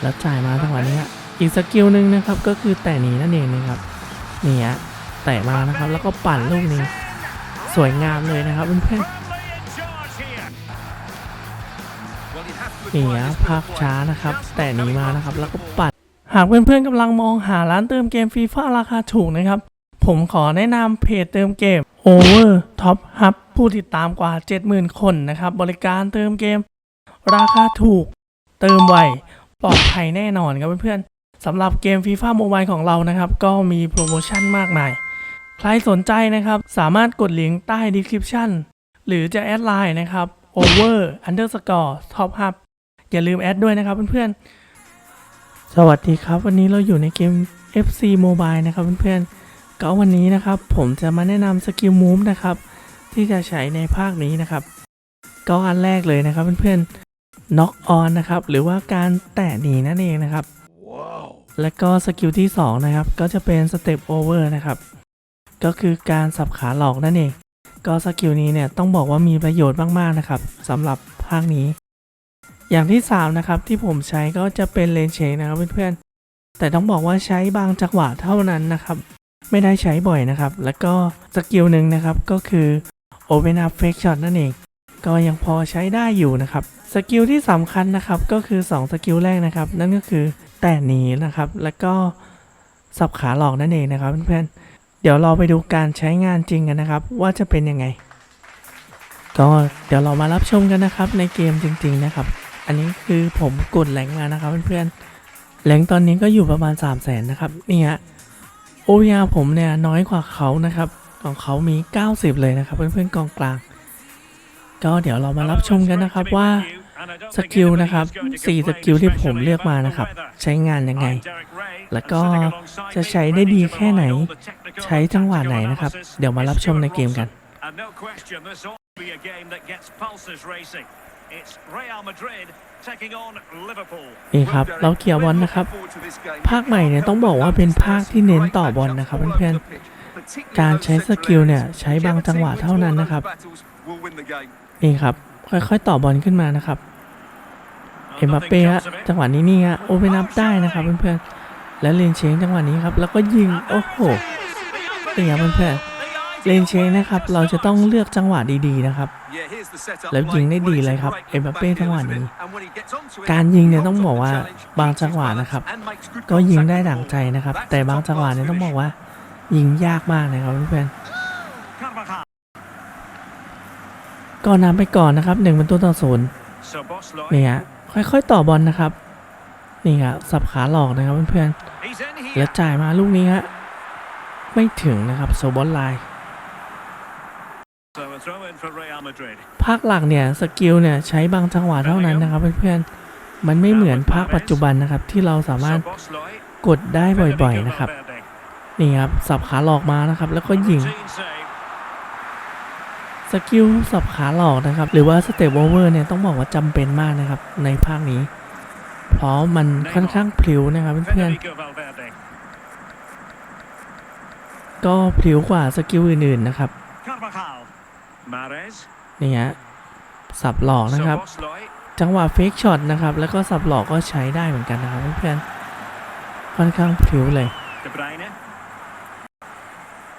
แล้วจ่ายมาจังหวะนี้อีกสกิลหนึ่งนะครับก็คือแต่หนีนั่นเองนะครับนี่ฮะแตะมานะครับแล้วก็ปั่นลูกนี้ สวยงามเลยนะครับเพื่อนๆนี่ฮะภาพช้านะครับ แต่หนีมานะครับ แล้วก็ปั่นหากเพื่อนๆกำลังมองหาร้านเติมเกมฟีฟ่าราคาถูกนะครับ ผมขอแนะนำเพจเติมเกม Over Top Hub ผู้ติดตามกว่า 70,000 คนนะครับ บริการเติมเกม ราคาถูก เติมไว ปลอดภัยแน่นอนครับเพื่อนๆสำหรับเกมฟีฟ่าโมบายของเรานะครับ ก็มีโปรโมชั่นมากมาย ใครสนใจนะครับ สามารถกดลิงก์ใต้ description หรือจะแอดไลน์นะครับ over underscore top hub อย่าลืมแอดด้วยนะครับเพื่อนๆ สวัสดีครับ วันนี้เราอยู่ในเกม FC Mobile นะครับเพื่อนๆ ก็วันนี้นะครับ ผมจะมาแนะนำสกิลมูฟนะครับ ที่จะใช้ในภาคนี้นะครับ ก็อันแรกเลยนะครับเพื่อน ๆ knock on นะครับ หรือว่าการแตะหนีนั่นเองนะครับและก็สกิลที่ 2 นะครับ ก็จะเป็น step over นะครับ ก็คือการสับขาหลอกนั่นเอง ก็สกิลนี้เนี่ยต้องบอกว่ามีประโยชน์มากๆนะครับสำหรับภาคนี้ อย่างที่ 3 นะครับ ที่ผมใช้ก็จะเป็นเลนเชงนะครับเพื่อนๆ แต่ต้องบอกว่าใช้บางจังหวะเท่านั้นนะครับ ไม่ได้ใช้บ่อยนะครับ แล้วก็สกิลหนึ่งนะครับก็คือ Open Up Fake Shot นั่นเอง ก็ยังพอใช้ได้อยู่นะครับ สกิลที่สำคัญนะครับก็คือ 2 สกิลแรกนะครับ นั่นก็คือแต่หนีนะครับ แล้วก็สับขาหลอกนั่นเองนะครับเพื่อนๆเดี๋ยวเราไปดูการใช้งานจริงกันนะครับ ว่าจะเป็นยังไง ก็เดี๋ยวเรามารับชมกันนะครับในเกมจริง ๆนะครับ อันนี้คือผมกดแหลงมานะครับเพื่อนๆแหลงตอนนี้ก็อยู่ประมาณ 3 0 0แสนนะครับนี่ฮะโอยาผมเนี่ยน้อยกว่าเขานะครับของเขามี 90 เลยนะครับ เพื่อนๆกองกลาง ก็เดี๋ยวเรามารับชมกันนะครับว่า สกิลนะครับ4สกิลที่ผมเลือกมานะครับ ใช้งานยังไง แล้วก็จะใช้ได้ดีแค่ไหน ใช้จังหวะไหนนะครับ เดี๋ยวมารับชมในเกมกัน นี่ครับเราเกี่ยวบอลนะครับ ภาคใหม่เนี่ยต้องบอกว่าเป็นภาคที่เน้นต่อบอลนะครับเพื่อนๆ การใช้สกิลเนี่ยใช้บางจังหวะเท่านั้นนะครับ นี่ครับ ค่อยๆ ต่อบอลขึ้นมานะครับ เอ็มบัปเป้ฮะจังหวะนี้นี่ฮะโอเปนอัพได้นะครับเพื่อนๆแล้วเลนเชงจังหวะนี้ครับแล้วก็ยิงโอ้โหนี่ครับเพื่อนๆเลนเชงนะครับเราจะต้องเลือกจังหวะดีๆนะครับแล้วยิงได้ดีเลยครับเอ็มบัปเป้จังหวะนี้ การยิงเนี่ยต้องบอกว่าบางจังหวะนะครับ ก็ยิงได้ดั่งใจนะครับ แต่บางจังหวะเนี่ยต้องบอกว่า ยิงยากมากนะครับเพื่อนๆ Carvajal. ก็นำไปก่อนนะครับหนึ่งเป็นตัวต่อศูนย์ Szoboszlai. นี่ฮะ ค่อยๆต่อบอลนะครับ นี่ครับสับขาหลอกนะครับเพื่อนๆแล้วจ่ายมาลูกนี้ฮะไม่ถึงนะครับโซบอลไลน์ภาคหลักเนี่ยสกิลเนี่ยใช้บางจังหวะเท่านั้นนะครับเพื่อนๆมันไม่เหมือนภาคปัจจุบันนะครับ ที่เราสามารถกดได้บ่อยๆนะครับ นี่ครับสับขาหลอกมานะครับ แล้วก็ยิง สกิลสับขาหลอกนะครับ หรือว่าสเตปโอเวอร์เนี่ยต้องบอกว่าจำเป็นมากนะครับ ในภาคนี้ เพราะมันค่อนข้างพลิ้วนะครับเพื่อนๆ Federico Valverde. ก็พลิ้วกว่าสกิลอื่นๆนะครับ Carvajal. Mahrez. นี่ฮะสับหลอกนะครับ Szoboszlai. จังหวะเฟกช็อตนะครับ แล้วก็สับหลอกก็ใช้ได้เหมือนกันนะครับเพื่อนๆ ค่อนข้างพลิ้วเลย De Bruyne.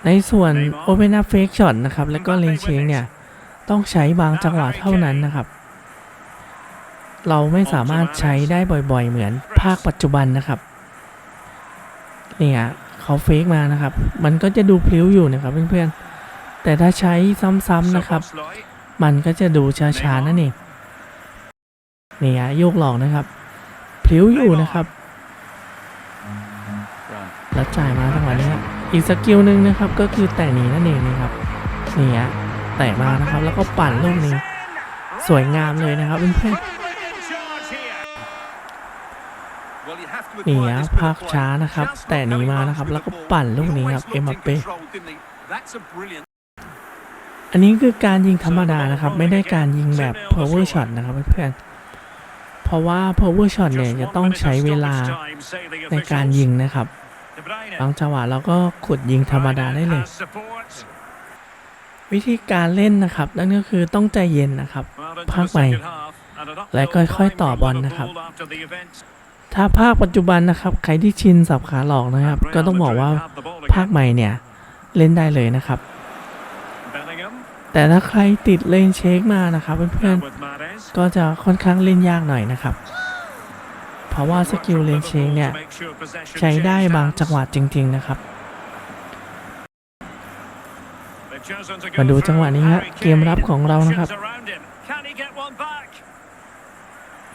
ในส่วน Open Up Fake Shot นะครับ แล้วก็เลนเชงเนี่ย ต้องใช้บางจังหวะเท่านั้นนะครับ เราไม่สามารถใช้ได้บ่อยๆ เหมือนภาคปัจจุบันนะครับ เนี่ยเขาเฟกมานะครับ มันก็จะดูพลิ้วอยู่นะครับเพื่อนๆ แต่ถ้าใช้ซ้ำๆนะครับ Szoboszlai. มันก็จะดูช้าๆนั่นเองนี่ฮะโยกหลอกนะครับพลิ้วอยู่นะครับ แล้วจ่ายมาจังหวะนี้ฮะ อีกสกิลหนึ่งนะครับก็คือแต่หนีนั่นเองนะครับนี่ฮะแตะมานะครับแล้วก็ปั่นลูกนี้ สวยงามเลยนะครับเพื่อนนี่ฮะภาคช้านะครับ แต่หนีมานะครับ แล้วก็ปั่นลูกนี้ครับเอ็มบัปเป้อันนี้คือการยิงธรรมดานะครับ ไม่ได้การยิงแบบ power shot นะครับเพื่อนเพราะว่า power shot เนี่ยจะต้องใช้เวลาในการยิงนะครับ บางจังหวะเราก็ขุดยิงธรรมดาได้เลย Has support. วิธีการเล่นนะครับ นั่นก็คือต้องใจเย็นนะครับ Well, into the Park Lane. second half, and an uphill และค่อยๆ climb ต่อ for บอลนะครับ Liverpool after the event. ถ้าภาคปัจจุบันนะครับ ใครที่ชินสับขาหลอกนะครับ ก็ต้องบอกว่าภาคใหม่เนี่ยเล่นได้เลยนะครับ Bellingham แต่ถ้าใครติดเลนเช็คมานะครับเพื่อน with Mahrez. ๆก็จะค่อนข้างเล่นยากหน่อยนะครับเพ ราะว่าสกิลเลนเช็คเนี่ย ใช้ได้บางจังหวะจริง ๆ นะครับ มาดูจังหวะนี้ฮะ Harry เกมรับของเรานะครับ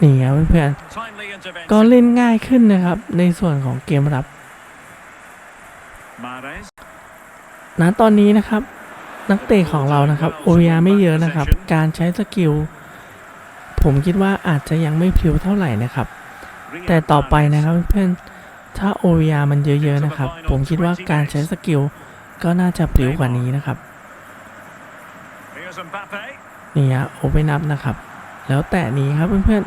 นี่ครับเพื่อนๆก็เล่นง่ายขึ้นนะครับ ในส่วนของเกมรับ Mahrez. ณตอนนี้นะครับ นักเตะของเรานะครับโอยาไม่เยอะนะครับ การใช้สกิล ผมคิดว่าอาจจะยังไม่พริ้วเท่าไหร่นะครับ แต่ต่อไปนะครับเพื่อนๆถ้าโอยามันเยอะๆนะครับ ผมคิดว่าการใช้สกิลก็น่าจะพริ้วกว่านี้นะครับ Here's Mbappe. นี่ฮะโอเปนอัพนะครับ แล้วแต่นี้ครับเพื่อน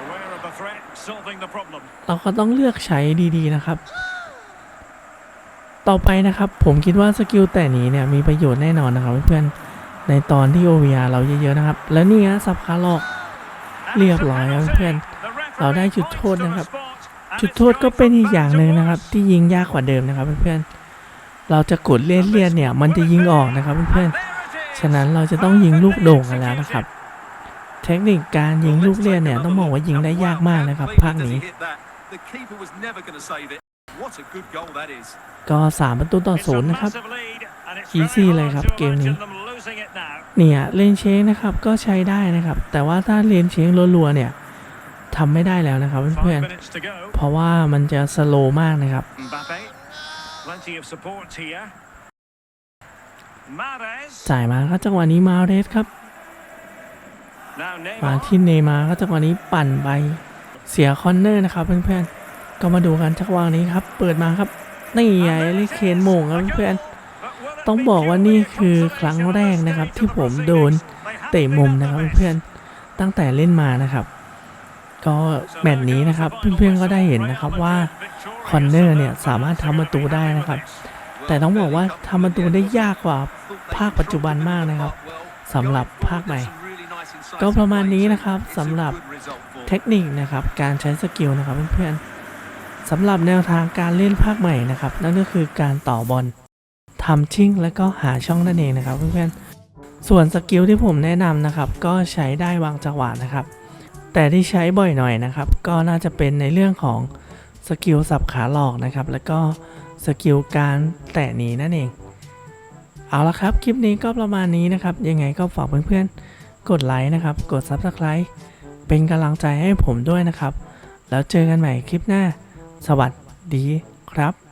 Aware of the threat, solving the problem. ๆเราก็ต้องเลือกใช้ดีๆนะครับ ต่อไปนะครับผมคิดว่าสกิลแต่นี้เนี่ยมีประโยชน์แน่นอนนะครับเพื่อนๆในตอนที่ OVR เราเยอะๆนะครับ แล้วนี่ฮะสับขาหลอก And เรียบ it's a ร้อยครับ penalty. เพื่อน The referee เราได้จุดโทษนะครับ จุดโทษก็เป็นอีกอย่างหนึ่งนะครับ ที่ยิงยากกว่าเดิมนะครับเพื่อนๆเราจะกดเลียนเลียนๆเนี่ย มันจะยิงออกนะครับเพื่อนๆฉะนั้นเราจะต้องยิงลูกโด่งกันแล้วนะครับ เทคนิคการยิงลูกเลียนเนี่ยต้องบอกว่ายิงได้ยากมากนะครับภาคนี้ก็สามประตูต่อศูนย์นะครับ massive lead, and it's Easy very เลยครับเกมนี้เนี่ยเลนเชงนะครับก็ใช้ได้นะครับ แต่ว่าถ้าเลนเชงรัวๆเนี่ย ทำไม่ได้แล้วนะครับเพื่อน Five minutes to go. ๆเพราะว่ามันจะสโลว์มากนะครับ Mbappe. Plenty of support here. Mahrez. จ่ายมาครับจังหวะนี้มาเรสครับ Now มา Neymar. ที่เนย์มาร์ครับจังหวะนี้ปั่นไปเสียคอนเนอร์นะครับเพื่อนๆก็มาดูกันจังหวะนี้ครับ เปิดมาครับนี่ไงเลิเคนโมงครับเพื่อน But will it ๆต้อง be บอกว่า purely นี่ a คือครั้งแรกนะครับ ที่ผมโดนเตะมุมนะครับเพื่อนๆตั้งแต่เล่นมานะครับ ก็แมตช์นี้นะครับเพื่อนๆก็ได้เห็นนะครับว่าคอนเนอร์เนี่ยสามารถทำประตูได้นะครับ แต่ต้องบอกว่าทำประตูได้ยากกว่าภาคปัจจุบันมากนะครับสำหรับภาคใหม่ ก็ประมาณนี้นะครับสำหรับเทคนิคนะครับการใช้สกิลนะครับเพื่อนๆสำหรับแนวทางการเล่นภาคใหม่นะครับ นั่นก็คือการต่อบอลทำชิ่งและก็หาช่องนั่นเองนะครับเพื่อนๆส่วนสกิลที่ผมแนะนำนะครับ ก็ใช้ได้บางจังหวะนะครับ แต่ที่ใช้บ่อยหน่อยนะครับ ก็น่าจะเป็นในเรื่องของสกิลสับขาหลอกนะครับ แล้วก็สกิลการแตะหนีนั่นเอง เอาละครับ คลิปนี้ก็ประมาณนี้นะครับ ยังไงก็ฝากเพื่อนๆ กดไลค์นะครับ กด Subscribe เป็นกำลังใจให้ผมด้วยนะครับ แล้วเจอกันใหม่คลิปหน้า สวัสดีครับ